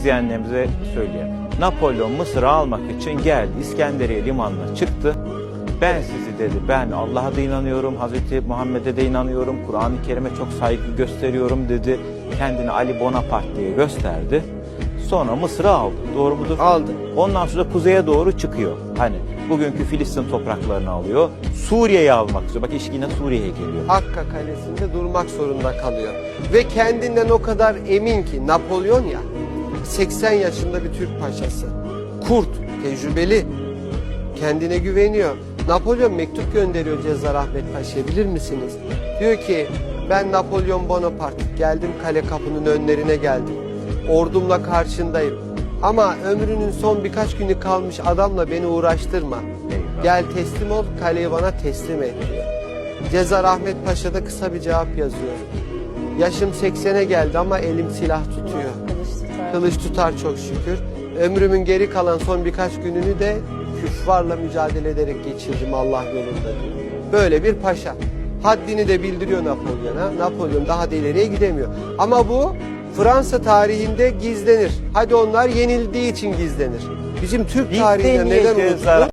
izleyenlerimize söyleyelim. Napolyon Mısır'ı almak için geldi. İskenderiye limanına çıktı. Ben sizi dedi, ben Allah'a da inanıyorum, Hazreti Muhammed'e de inanıyorum, Kur'an-ı Kerim'e çok saygı gösteriyorum dedi. Kendini Ali Bonaparte diye gösterdi. Sonra Mısır'ı aldı. Doğru mudur? Aldı. Ondan sonra kuzeye doğru çıkıyor. Hani bugünkü Filistin topraklarını alıyor. Suriye'yi almak istiyor. Bak iş yine Suriye'ye geliyor. Hakka Kalesi'nde durmak zorunda kalıyor. Ve kendinden o kadar emin ki Napolyon ya 80 yaşında bir Türk paşası. Kurt, tecrübeli, kendine güveniyor. Napolyon mektup gönderiyor Cezar Ahmet Paşa'ya bilir misiniz? Diyor ki ben Napolyon Bonaparte geldim kale kapının önlerine geldim. Ordumla karşındayım. Ama ömrünün son birkaç günü kalmış adamla beni uğraştırma. Gel teslim ol kaleyi bana teslim et diyor. Cezar Ahmet Paşa da kısa bir cevap yazıyor. Yaşım 80'e geldi ama elim silah tutuyor. Kılıç tutar çok şükür. Ömrümün geri kalan son birkaç gününü de küffarla mücadele ederek geçirdim Allah yolunda. Böyle bir paşa. Haddini de bildiriyor Napolyon'a. Napolyon daha da ileriye gidemiyor. Ama bu Fransa tarihinde gizlenir. Hadi onlar yenildiği için gizlenir. Bizim Türk tarihinde neden unutulur?